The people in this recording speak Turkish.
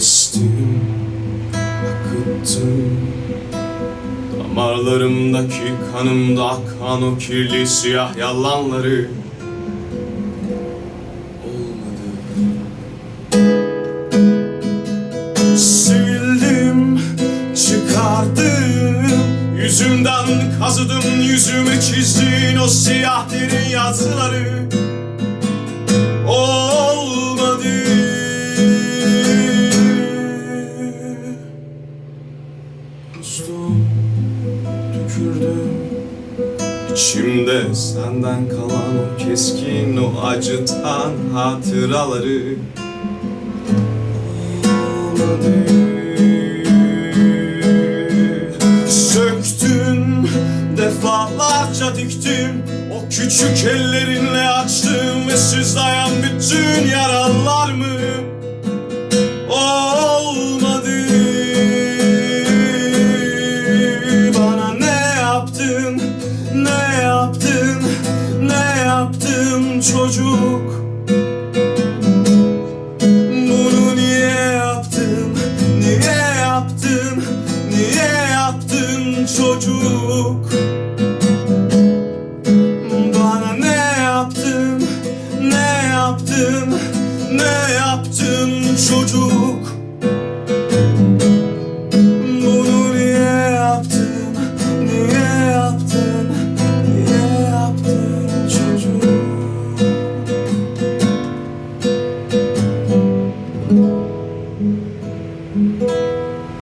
içtim Akıttım. Damarlarımdaki kanımda akan o kirli siyah yalanları Olmadı. Sildim, çıkardım. Yüzümden kazıdım yüzümü çizdin o siyah derin yazıları tükürdüm İçimde senden kalan o keskin, o acıtan hatıraları Söktün defalarca diktim. O küçük ellerinle açtım ve sızlayan bütün yaralar çocuk bunu niye yaptın? Niye yaptın? Niye yaptın çocuk? Bana ne yaptın? Ne yaptın? Ne yaptın çocuk?